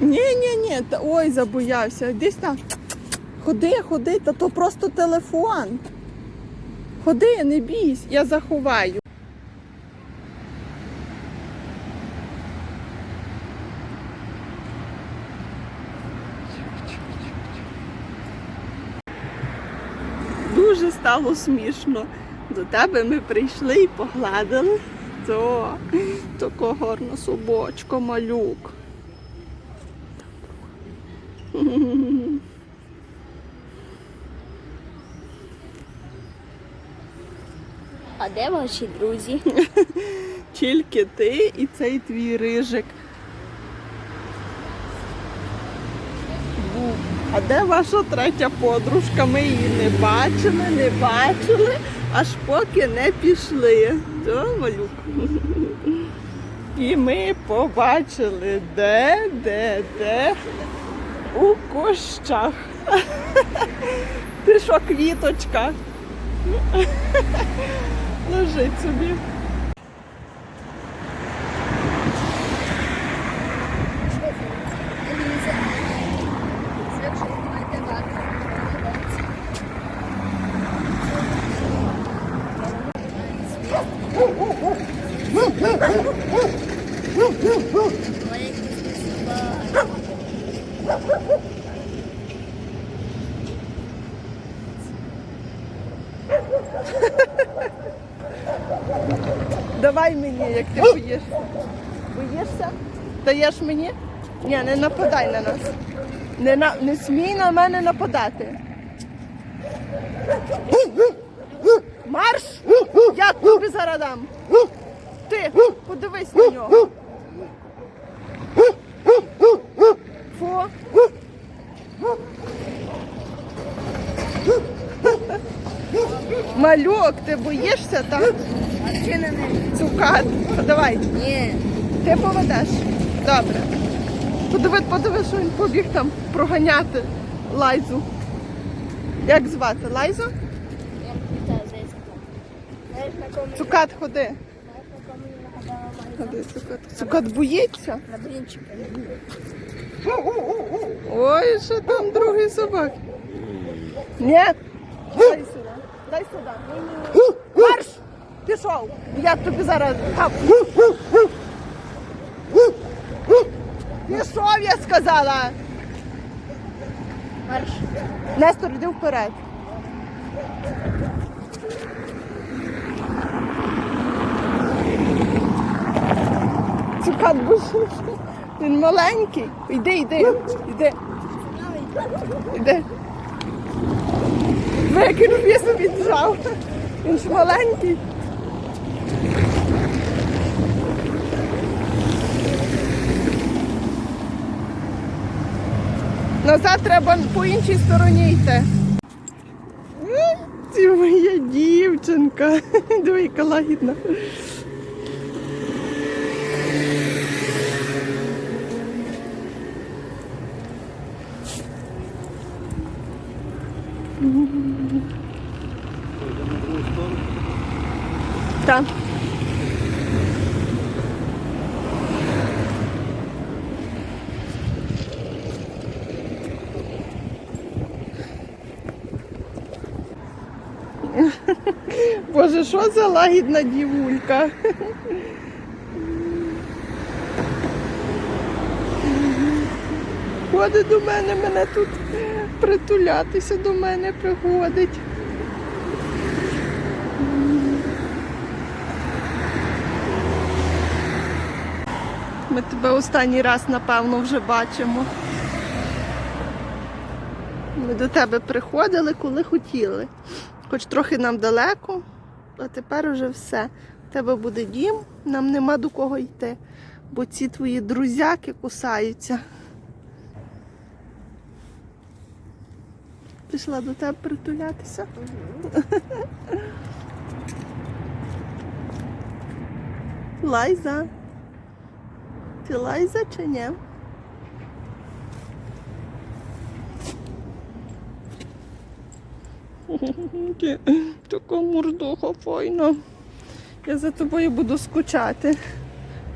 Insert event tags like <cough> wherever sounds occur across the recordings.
Ні, ні, ні, та ой, забоявся. Десь там. Ходи, ходи, та то просто телефон. Ходи, не бійся, я заховаю. Дуже стало смішно. До тебе ми прийшли і погладили. То, тако гарна собачка, малюк. А де ваші друзі? <laughs> Тільки ти і цей твій рижик. А де ваша третя подружка? Ми її не бачили, не бачили, аж поки не пішли. То, малюк. І ми побачили, де, де, де? У кущах. Ти що, квіточка? <laughs> Лежить собі. Давай мені, як ти боїшся. Боїшся? Даєш мені? Ні, не нападай на нас. Не, на, не смій на мене нападати. Марш! Я тобі зараз дам. Ти, подивись на нього. Фу. Малюк, ти боїшся, так? Чи на Цукат. Давай, Ні. ти поведеш. Добре. Подиви, подиви, що він побіг там проганяти Лайзу. Як звати? Лайзу? Я не питаю, здається. Знаєш, на кому Цукат, ходи. знаєш, на кому я майже? Ходи, цукат. Цукат боїться. На блінчика. Ой, що там другий собак. Ні. Дай сюди. Дай сюди. Марш! Пішов. Я тобі зараз хапну. Пішов, я сказала. Марш. Нестор, йди вперед. Цукат бушуш. Він маленький. Йди, йди, йди, йди. Викинув, я собі джав. Він ж маленький. Назад треба по іншій стороні йти. Це моя дівчинка. <laughs> Диви, яка лагідна. Так. Боже, що за лагідна дівулька? Ходить до мене, мене тут притулятися до мене приходить. Ми тебе останній раз, напевно, вже бачимо. Ми до тебе приходили, коли хотіли. Хоч трохи нам далеко, а тепер уже все. У тебе буде дім, нам нема до кого йти, бо ці твої друзяки кусаються. Пішла до тебе притулятися. Лайза. Ти Лайза чи ні? Така мордоха файна. Я за тобою буду скучати.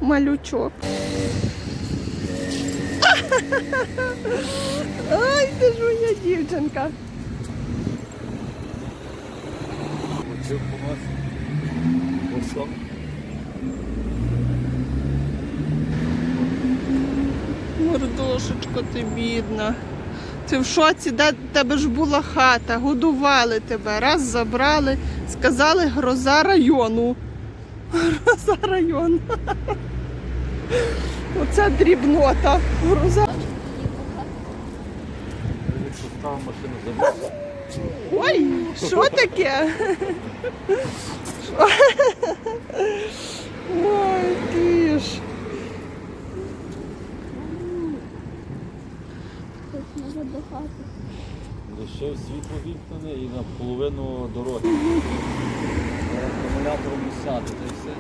Малючок. Ай, ти ж моя дівчинка. Оце у нас кусок. Ти бідна. Ти в шоці, де тебе ж була хата, годували тебе, раз забрали, сказали гроза району. <laughs> Гроза району. <laughs> Оце дрібнота. Гроза. Ой, що таке? <laughs> Що? Ой, ти ж. Тут можна до хати. Лишив світло вімкнене і на половину дороги. Акумулятором сяде, та все.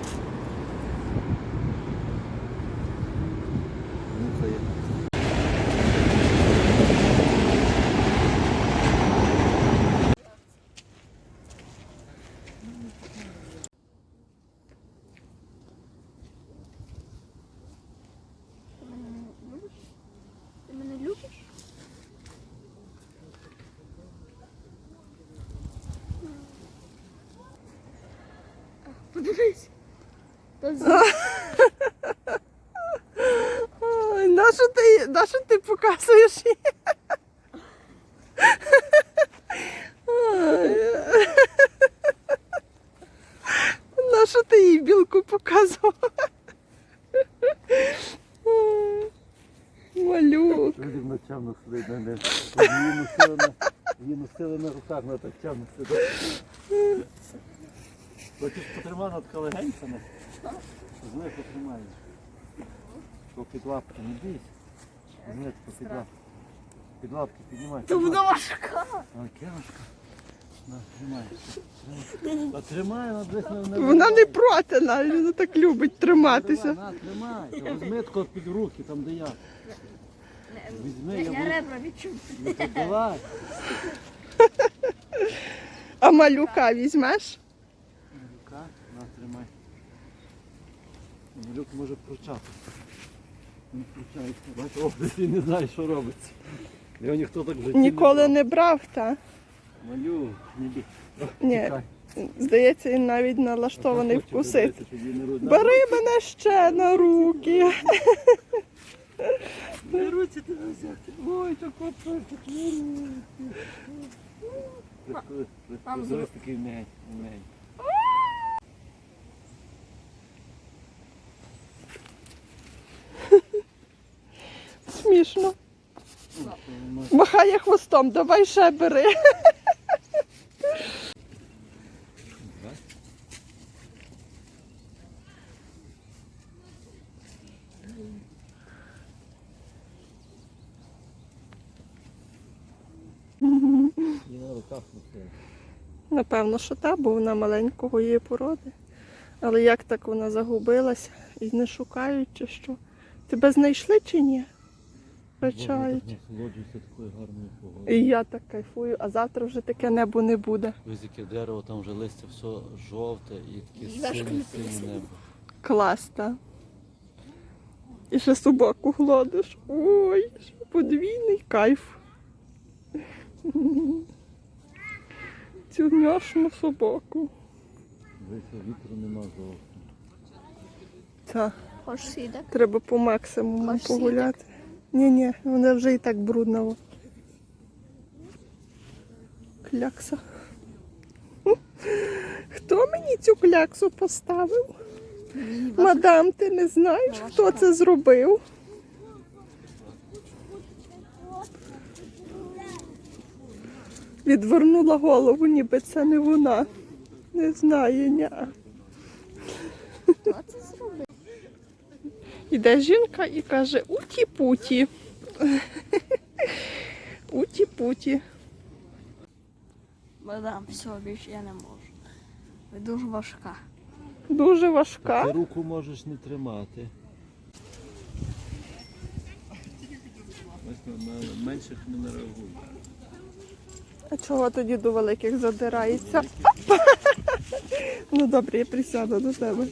Мухає. Ти мене не любиш? Ти мене любиш? А, Подивись. То з- Ой, на що ти, на що ти показуєш її? Ой. На що ти їй білку показував? Малюк. Люди ночами сидить на них. Її носили на, на руках, вона так тягне сидить. Потримати така легенька? не? З. По під лапки, не бійся. З по під лапки. Під лапки піднімай. Вона лапки. важка. А, кемушка. Тримай. Тримай. Вона десь не, Вона не проти навіть, вона так любить триматися. Давай, на, тримай. Візьми тако під руки, там де я. Візьми, Я, я я ребра відчув. Ну, так давай. А малюка візьмеш? Рука, на, тримай. Малюк може прочати. Не пручається. Бачиш, о, він не знає, що робиться. Його ніхто так в житті Ніколи не брав, та? Малюк, не бій. Ні, здається, він навіть налаштований Хоче вкусити. дивитися, щоб її не ру- Бери мене ще на руки. Не руці ти взяти. Ой, так руки. Мам, Зараз такий м'яй, м'яй. Смішно. Махає хвостом, давай ще бери. Напевно, що та, бо вона маленького її породи. Але як так вона загубилася і не шукають чи що? Тебе знайшли чи ні? Погодою. І я так кайфую, а завтра вже таке небо не буде. Ось яке дерево, там вже листя все жовте і таке синє синє небо. Клас, та. І ще собаку гладиш. Ой, що подвійний кайф. Цю няшну собаку. Дивіться, вітру нема зовсім. Так. Треба по максимуму погуляти. Ні, ні, вона вже і так брудна. Клякса. Хто мені цю кляксу поставив? Мадам, ти не знаєш, хто це зробив? Відвернула голову, ніби це не вона. Не знає, ня. Іде жінка і каже уті-путі. <laughs> Уті-путі. Мадам, все, більше я не можу. Ви дуже важка. Дуже Ти важка. руку можеш не тримати. На, менших не реагує. А чого тоді до великих задирається? <laughs> Ну добре, я присяду до тебе.